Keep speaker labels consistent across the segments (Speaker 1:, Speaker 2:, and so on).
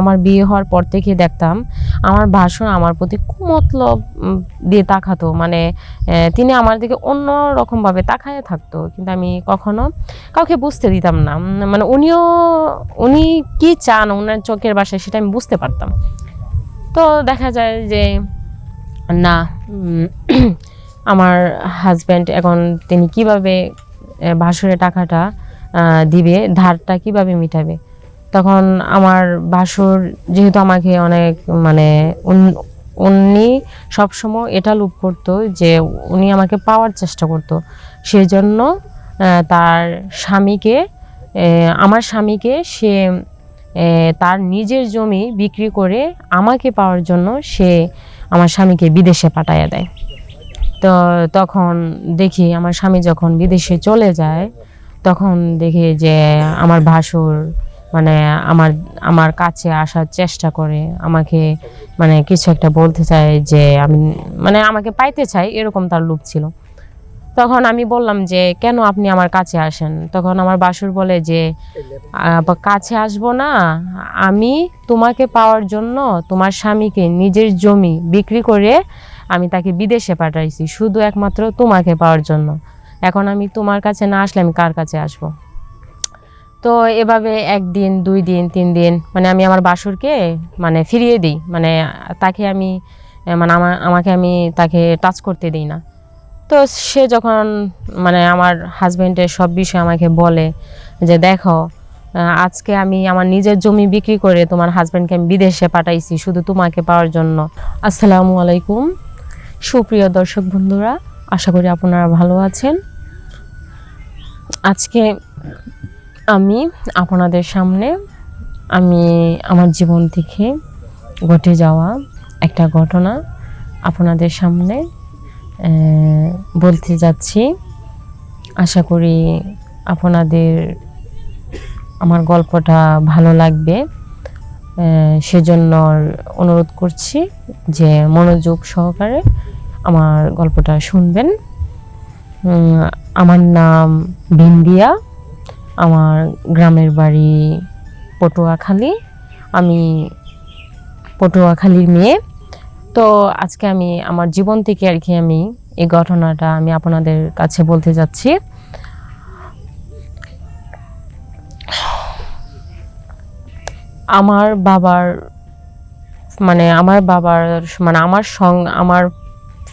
Speaker 1: আমার বিয়ে হওয়ার পর থেকে দেখতাম আমার ভাষণ আমার প্রতি কুমতলব দিয়ে তাকাতো। মানে তিনি আমার দিকে অন্য রকমভাবে তাকায় থাকতো। কিন্তু আমি কখনো কাউকে বুঝতে দিতাম না। মানে উনিও, উনি কি চান ওনার চোখের বাসায় সেটা আমি বুঝতে পারতাম। তো দেখা যায় যে, না আমার হাজব্যান্ড এখন তিনি কীভাবে ভাসুরের টাকাটা দিবে, ধারটা কীভাবে মিটাবে? তখন আমার ভাসুর যেহেতু আমাকে অনেক মানে উনি সবসময় এটা লুপ করতো যে উনি আমাকে পাওয়ার চেষ্টা করতো। সেই জন্য তার স্বামীকে আমার স্বামীকে সে তার নিজের জমি বিক্রি করে আমাকে পাওয়ার জন্য সে আমার স্বামীকে বিদেশে পাঠাইয়া দেয়। তো তখন দেখি আমার স্বামী যখন বিদেশে চলে যায়, তখন দেখি যে আমার ভাসুর মানে আমার আমার কাছে আসার চেষ্টা করে, আমাকে মানে কিছু একটা বলতে চায় যে আমি মানে আমাকে পাইতে চাই এরকম তার লুপ ছিল। তখন আমি বললাম যে, কেন আপনি আমার কাছে আসেন? তখন আমার বাসুর বলে যে কাছে আসব না, আমি তোমাকে পাওয়ার জন্য তোমার স্বামীকে নিজের জমি বিক্রি করে আমি তাকে বিদেশে পাঠাইছি, শুধু একমাত্র তোমাকে পাওয়ার জন্য। এখন আমি তোমার কাছে না আসলে আমি কার কাছে আসব? তো এভাবে একদিন, দুই দিন, তিন দিন মানে আমি আমার বাসুরকে মানে ফিরিয়ে দিই। মানে তাকে আমি মানে আমা- আমাকে আমি তাকে টাচ করতে দিই না। তো সে যখন মানে আমার হাজবেন্ডের সব বিষয়ে আমাকে বলে যে, দেখো আজকে আমি আমার নিজের জমি বিক্রি করে তোমার হাজবেন্ডকে আমি বিদেশে পাঠাইছি, শুধু তোমাকে পাওয়ার জন্য। আসসালামু আলাইকুম। সুপ্রিয় দর্শক বন্ধুরা, আশা করি আপনারা ভালো আছেন। আজকে আমি আপনাদের সামনে, আমি আমার জীবন থেকে ঘটে যাওয়া একটা ঘটনা আপনাদের সামনে বলতে যাচ্ছি। আশা করি আপনাদের আমার গল্পটা ভালো লাগবে। সেজন্য অনুরোধ করছি যে মনোযোগ সহকারে আমার গল্পটা শুনবেন। আমার নাম বিন্দিয়া আমার গ্রামের বাড়ি পটুয়াখালী। আমি পটুয়াখালীর মেয়ে। তো আজকে আমি আমার জীবন থেকে আর কি আমি এই ঘটনাটা আমি আপনাদের কাছে বলতে যাচ্ছি। আমার বাবার মানে আমার বাবার মানে আমার সং, আমার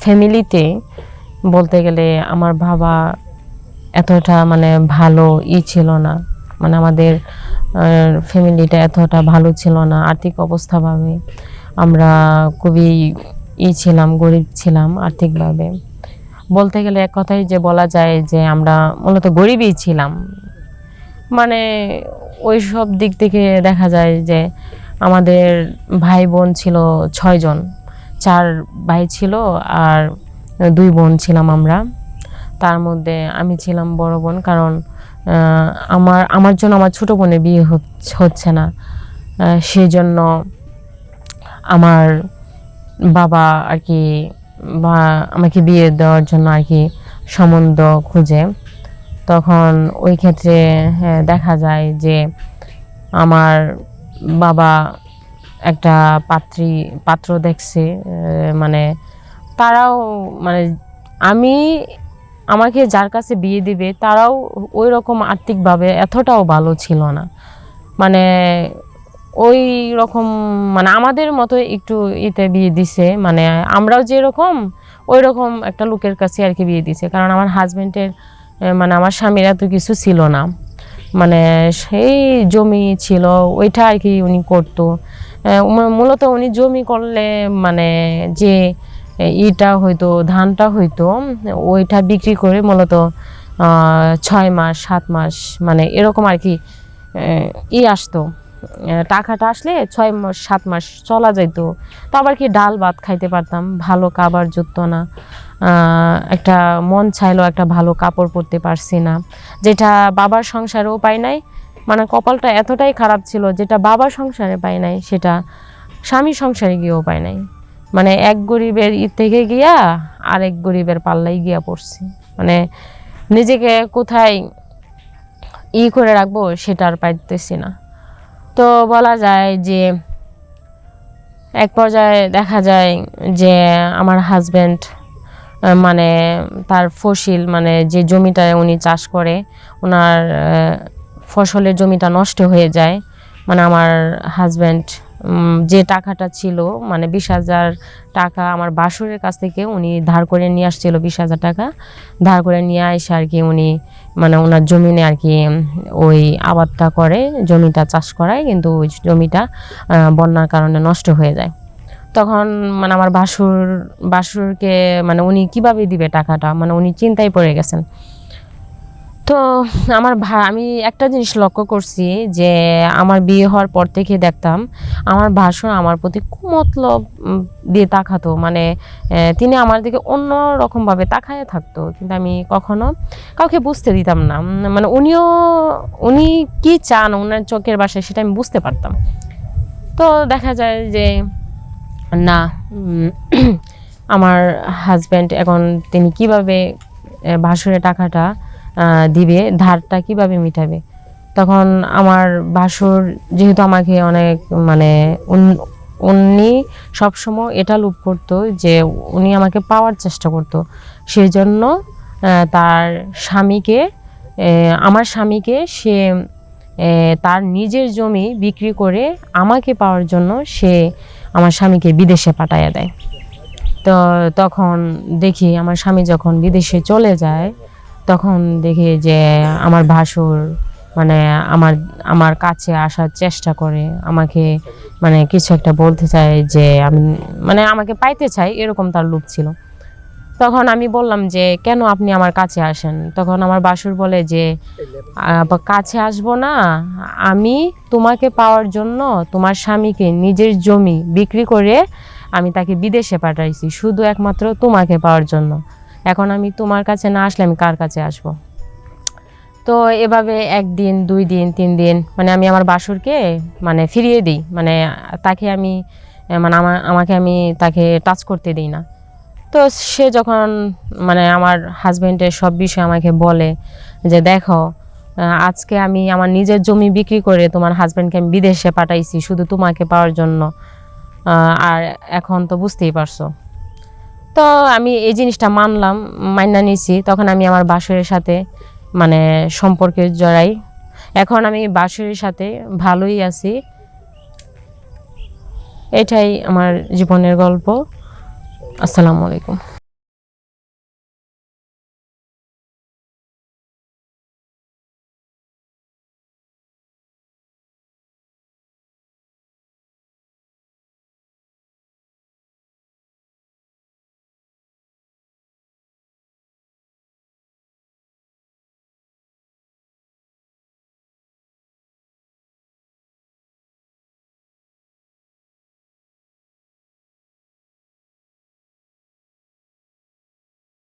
Speaker 1: ফ্যামিলিতে বলতে গেলে আমার বাবা এতটা মানে ভালো ই ছিল না। মানে আমাদের ফ্যামিলিটা এতটা ভালো ছিল না। আর্থিক অবস্থাভাবে আমরা খুবই ই ছিলাম, গরিব ছিলাম আর্থিকভাবে। বলতে গেলে এক কথাই যে বলা যায় যে আমরা মূলত গরিবই ছিলাম। মানে ওই সব দিক থেকে দেখা যায় যে আমাদের ভাই বোন ছিল ছয়জন। চার ভাই ছিল আর দুই বোন ছিলাম আমরা। তার মধ্যে আমি ছিলাম বড় বোন কারণ আমার আমার জন্য আমার ছোট বোনের বিয়ে হচ্ছে- না। আহ, সেজন্য আমার বাবা আর কি বা আমাকে বিয়ে দেওয়ার জন্য আর কি সম্বন্ধ খুঁজে। তখন ওই ক্ষেত্রে হ্যাঁ, দেখা যায় যে আমার বাবা একটা পাত্রী পাত্র দেখছে মানে তারাও মানে আমি আমাকে যার কাছে বিয়ে দিবে, তারাও ওই রকম আর্থিকভাবে এতটাও ভালো ছিল না। মানে ওই রকম মানে আমাদের মতো একটু ইতে বিয়ে দিছে মানে আমরাও যেরকম ওই রকম একটা লোকের কাছে আর কি বিয়ে দিছে। কারণ আমার হাজবেন্ডের মানে আমার স্বামীর এত কিছু ছিল না। মানে সেই জমি ছিল, ওইটা আর কি উনি করতো। মূলত উনি জমি করলে মানে যে ইটা হয়তো ধানটা হয়তো ওইটা বিক্রি করে মূলত ছয় মাস, সাত মাস মানে এরকম আর কি ই আসতো। টাকাটা আসলে ছয় মাস সাত মাস চলা যাইতো। তো আবার কি ডাল ভাত খাইতে পারতাম, ভালো খাবার জুটতো না। একটা মন চাইলো একটা ভালো কাপড় পরতে পারছি না। যেটা বাবার সংসারেও পাই নাই মানে কপালটা এতটাই খারাপ ছিল, যেটা বাবার সংসারে পাই নাই, সেটা স্বামী সংসারে গিয়েও পাই নাই। মানে এক গরিবের ই থেকে গিয়া আরেক গরিবের পাল্লাই গিয়া পড়ছি। মানে নিজেকে কোথায় ই করে রাখব সেটা আর পাইতেছি না। তো বলা যায় যে এক পর্যায়ে দেখা যায় যে আমার হাজব্যান্ড মানে তার ফসিল মানে যে জমিটা উনি চাষ করে ওনার ফসলের জমিটা নষ্ট হয়ে যায়। মানে আমার হাজব্যান্ড যে টাকাটা ছিল মানে বিশ হাজার টাকা আমার বাসুরের কাছ থেকে উনি ধার করে নিয়ে আসছিল, বিশ হাজার টাকা। ধার করে নিয়ে এসে আর কি উনি মানে ওনার জমিনে আর কি, ওই আবাদটা করে, জমিটা চাষ করায়, কিন্তু ওই জমিটা বন্যার কারণে নষ্ট হয়ে যায়। তখন মানে আমার বাসুর, বাসুরকে মানে উনি কীভাবে দিবে টাকাটা? মানে উনি চিন্তায় পড়ে গেছেন। তো আমার ভা, আমি একটা জিনিস লক্ষ্য করছি যে আমার বিয়ে হওয়ার পর থেকে দেখতাম আমার ভাসুর আমার প্রতি খুব মতলব দিয়ে তাকাতো। মানে তিনি আমার দিকে অন্য রকমভাবে তাকায় থাকতো। কিন্তু আমি কখনো কাউকে বুঝতে দিতাম না। মানে উনিও, উনি কি চান ওনার চোখের বাসায় সেটা আমি বুঝতে পারতাম। তো দেখা যায় যে না আমার হাজব্যান্ড এখন তিনি কীভাবে ভাসুরের টাকাটা দিবে, ধারটা কীভাবে মিটাবে? তখন আমার ভাসুর যেহেতু আমাকে অনেক মানে উনি সবসময় এটা লুপ করতো যে উনি আমাকে পাওয়ার চেষ্টা করতো। সেই জন্য তার স্বামীকে আমার স্বামীকে সে তার নিজের জমি বিক্রি করে আমাকে পাওয়ার জন্য সে আমার স্বামীকে বিদেশে পাঠাইয়া দেয়। তো তখন দেখি আমার স্বামী যখন বিদেশে চলে যায় তখন দেখি যে আমার ভাসুর মানে আমার আমার কাছে আসার চেষ্টা করে, আমাকে মানে কিছু একটা বলতে চায় যে আমি মানে আমাকে পাইতে চাই এরকম তার লুক ছিল। তখন আমি বললাম যে, কেন আপনি আমার কাছে আসেন? তখন আমার বাসুর বলে যে কাছে আসব না, আমি তোমাকে পাওয়ার জন্য তোমার স্বামীকে নিজের জমি বিক্রি করে আমি তাকে বিদেশে পাঠাইছি, শুধু একমাত্র তোমাকে পাওয়ার জন্য। এখন আমি তোমার কাছে না আসলে আমি কার কাছে আসব? তো এভাবে একদিন, দুই দিন, তিন দিন মানে আমি আমার বাসুরকে মানে ফিরিয়ে দিই মানে তাকে আমি মানে আমার আমাকে আমি তাকে টাচ করতে দিই না। তো সে যখন মানে আমার হাজবেন্ডের সব বিষয় আমাকে বলে যে, দেখো আজকে আমি আমার নিজের জমি বিক্রি করে তোমার হাজব্যান্ডকে আমি বিদেশে পাঠাইছি, শুধু তোমাকে পাওয়ার জন্য। আর এখন তো বুঝতেই পারছ। তো আমি এই জিনিসটা মানলাম, মাইনা নিয়েছি তখন আমি আমার বাসুরের সাথে মানে সম্পর্কে জড়াই। এখন আমি বাসুরের সাথে ভালোই আছি। এটাই আমার জীবনের গল্প। আসসালামু আলাইকুম।